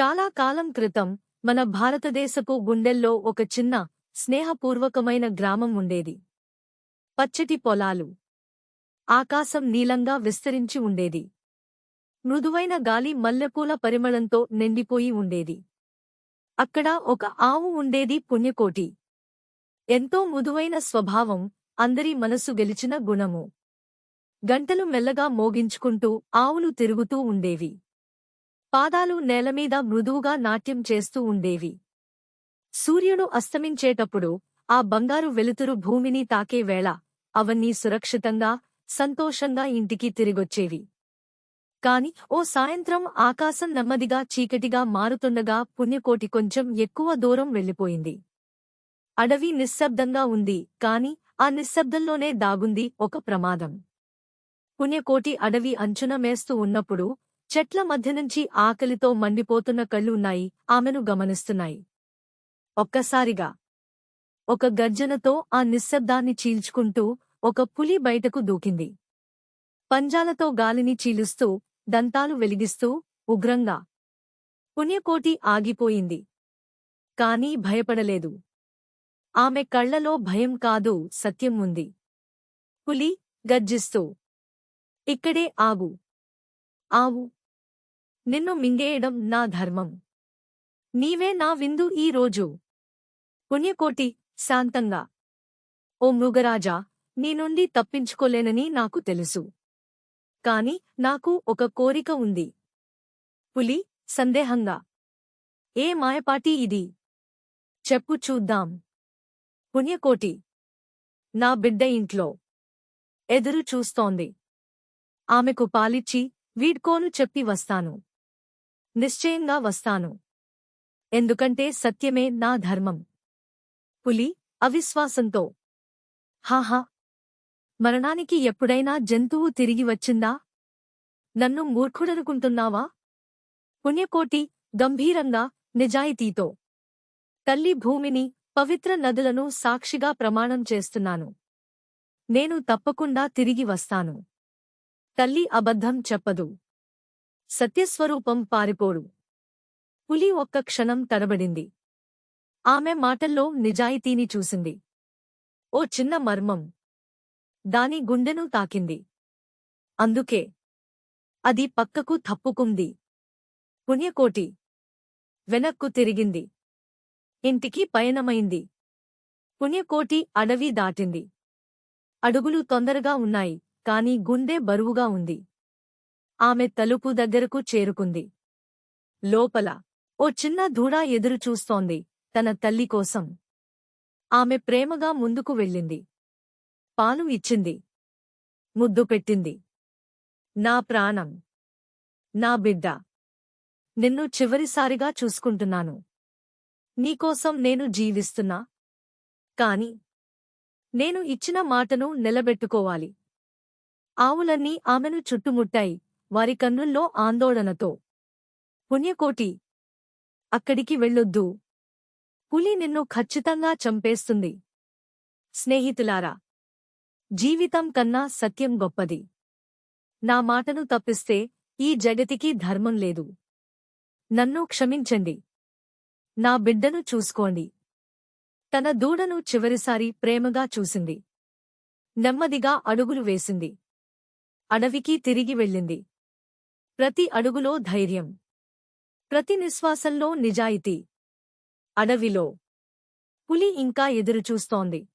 చాలా కాలం క్రితం మన భారతదేశపు గుండెల్లో ఒక చిన్న స్నేహపూర్వకమైన గ్రామం ఉండేది. పచ్చటి పొలాలు ఆకాశం నీలంగా విస్తరించి ఉండేది. మృదువైన గాలి మల్లెపూల పరిమళంతో నిండిపోయి ఉండేది. అక్కడ ఒక ఆవు ఉండేది పుణ్యకోటి. ఎంతో మృదువైన స్వభావం అందరి మనసు గెలిచిన గుణము. గంటలు మెల్లగా మోగించుకుంటూ ఆవులు తిరుగుతూ ఉండేవి. పాదాలు నేలమీద మృదువుగా నాట్యం చేస్తూ ఉండేవి. సూర్యుడు అస్తమించేటప్పుడు ఆ బంగారు వెలుతురు భూమిని తాకే వేళ అవన్నీ సురక్షితంగా సంతోషంగా ఇంటికి తిరిగొచ్చేవి. కాని ఓ సాయంత్రం ఆకాశం నెమ్మదిగా చీకటిగా మారుతుండగా పుణ్యకోటి కొంచెం ఎక్కువ దూరం వెళ్ళిపోయింది. అడవి నిశ్శబ్దంగా ఉంది కాని ఆ నిశ్శబ్దంలోనే దాగుంది ఒక ప్రమాదం. పుణ్యకోటి అడవి అంచున మేస్తూ ఉన్నప్పుడు చెట్ల మధ్య నుంచి ఆకలితో మండిపోతున్న కళ్ళు ఉన్నాయి ఆమెను గమనిస్తున్నాయి. ఒక్కసారిగా ఒక గర్జనతో ఆ నిశ్శబ్దాన్ని చీల్చుకుంటూ ఒక పులి బయటకు దూకింది. పంజాలతో గాలిని చీలుస్తూ దంతాలు వెలిగిస్తూ ఉగ్రంగా పుణ్యకోటి ఆగిపోయింది. కాని భయపడలేదు. ఆమె కళ్ళలో భయం కాదు సత్యం ఉంది. పులి గర్జిస్తూ ఇక్కడే ఆగు. ఆవు నిన్ను మింగేయడం నా ధర్మం. నీవే నా విందు ఈ రోజు. పుణ్యకోటి శాంతంగా. ఓ మృగరాజా నీ నుండి తప్పించుకోలేనని నాకు తెలుసు. కాని నాకు ఒక కోరిక ఉంది. పులి సందేహంగా. ఏ మాయపాటి ఇది? చెప్పు చూద్దాం. పుణ్యకోటి. నా బిడ్డ ఇంట్లో. ఎదురు చూస్తోంది. ఆమెకు పాలిచ్చి వీడ్కోను చెప్పి వస్తాను. నిశ్చయంగా వస్తాను. ఎందుకంటే సత్యమే నా ధర్మం. పులి అవిశ్వాసంతో. హాహా. మరణానికి ఎప్పుడైనా జంతువు తిరిగి వచ్చిందా? నన్ను మూర్ఖుడనుకుంటున్నావా? పుణ్యకోటి గంభీరంగా నిజాయితీతో. తల్లి భూమిని పవిత్ర నదులను సాక్షిగా ప్రమాణం చేస్తున్నాను. నేను తప్పకుండా తిరిగి వస్తాను. తల్లి అబద్ధం చెప్పదు. సత్యస్వరూపం పారిపోడు. పులి ఒక్క క్షణం తడబడింది. ఆమె మాటల్లో నిజాయితీని చూసింది. ఓ చిన్న మర్మం. దాని గుండెను తాకింది. అందుకే. అది పక్కకు తప్పుకుంది. పుణ్యకోటి. వెనక్కు తిరిగింది. ఇంటికి పయనమైంది. పుణ్యకోటి అడవి దాటింది. అడుగులు తొందరగా ఉన్నాయి కాని గుండె బరువుగా ఉంది. ఆమె తలుపు దగ్గరకు చేరుకుంది. లోపల ఓ చిన్న దూడ ఎదురుచూస్తోంది తన తల్లి కోసం. ఆమె ప్రేమగా ముందుకు వెళ్ళింది. పాలు ఇచ్చింది. ముద్దు పెట్టింది. నా ప్రాణం. నా బిడ్డ. నిన్ను చివరిసారిగా చూసుకుంటున్నాను. నీకోసం నేను జీవిస్తున్నా. కాని నేను ఇచ్చిన మాటను నిలబెట్టుకోవాలి. ఆవులన్నీ ఆమెను చుట్టుముట్టాయి. వారి కన్నుల్లో ఆందోళనతో. పుణ్యకోటి. అక్కడికి వెళ్ళొద్దు. పులి నిన్ను ఖచ్చితంగా చంపేస్తుంది. స్నేహితులారా జీవితం కన్నా సత్యం గొప్పది. నా మాటను తప్పిస్తే ఈ జగతికి ధర్మం లేదు. నన్ను క్షమించండి. నా బిడ్డను చూసుకోండి. తన దూడను చివరిసారి ప్రేమగా చూసింది. నెమ్మదిగా అడుగులు వేసింది. అడవికి తిరిగి వెళ్ళింది. ప్రతి అడుగులో ధైర్యం. ప్రతి నిశ్వాసంలో నిజాయితీ. అడవిలో. పులి ఇంకా ఎదురుచూస్తోంది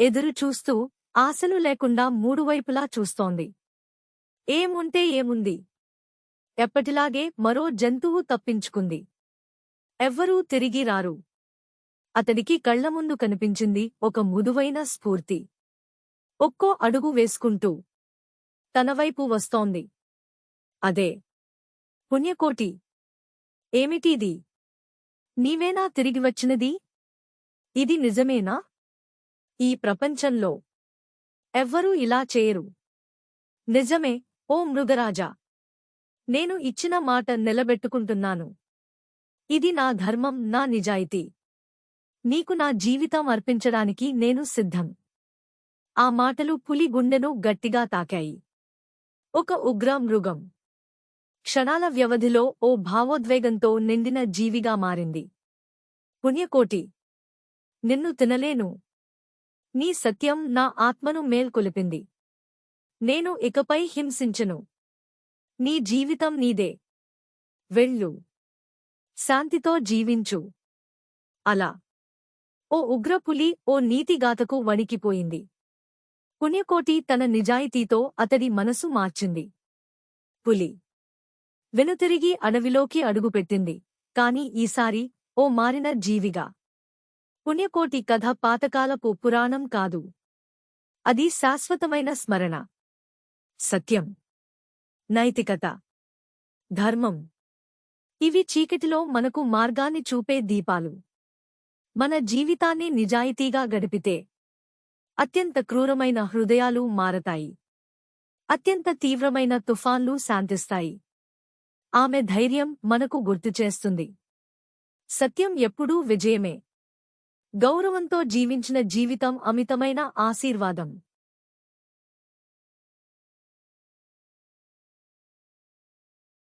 ఎదురుచూస్తూ ఆశలు లేకుండా మూడువైపులా చూస్తోంది. ఏముంటే ఏముంది? ఎప్పటిలాగే మరో జంతువు తప్పించుకుంది. ఎవ్వరూ తిరిగి రారు. అతడికి కళ్ళముందు కనిపించింది ఒక ముదువైన స్ఫూర్తి. ఒక్కో అడుగు వేసుకుంటూ తనవైపు వస్తోంది. అదే. పుణ్యకోటి. ఏమిటిది? నీవేనా తిరిగి వచ్చినది? ఇది నిజమేనా? ఈ ప్రపంచంలో ఎవ్వరూ ఇలా చేయరు. నిజమే ఓ మృగరాజా. నేను ఇచ్చిన మాట నిలబెట్టుకుంటున్నాను. ఇది నా ధర్మం నా నిజాయితీ. నీకు నా జీవితం అర్పించడానికి నేను సిద్ధం. ఆ మాటలు పులి గుండెను గట్టిగా తాకాయి. ఒక ఉగ్ర మృగం. క్షణాల వ్యవధిలో ఓ భావోద్వేగంతో నిండిన జీవిగా మారింది. పుణ్యకోటి. నిన్ను తినలేను. నీ సత్యం నా ఆత్మను మేల్కొలిపింది. నేను ఇకపై హింసించను. నీ జీవితం నీదే. వెళ్ళు. శాంతితో జీవించు. అలా. ఓ ఉగ్రపులి ఓ నీతిగాతకు వణికిపోయింది. పుణ్యకోటి తన నిజాయితీతో అతడి మనసు మార్చింది. పులి. వెనుతిరిగి అడవిలోకి అడుగుపెట్టింది. కాని ఈసారి ఓ మారిన జీవిగా. పుణ్యకోటి కథ పాతకాలపు పురాణం కాదు. అది శాశ్వతమైన స్మరణ. సత్యం. నైతికత. ధర్మం. ఇవి చీకటిలో మనకు మార్గాన్ని చూపే దీపాలు. మన జీవితాన్ని నిజాయితీగా గడిపితే అత్యంత క్రూరమైన హృదయాలు మారతాయి. అత్యంత తీవ్రమైన తుఫాన్లు శాంతిస్తాయి. ఆమె ధైర్యం మనకు గుర్తుచేస్తుంది సత్యం ఎప్పుడూ విజయమే. గౌరవంతో జీవించిన జీవితం అమితమైన ఆశీర్వాదం.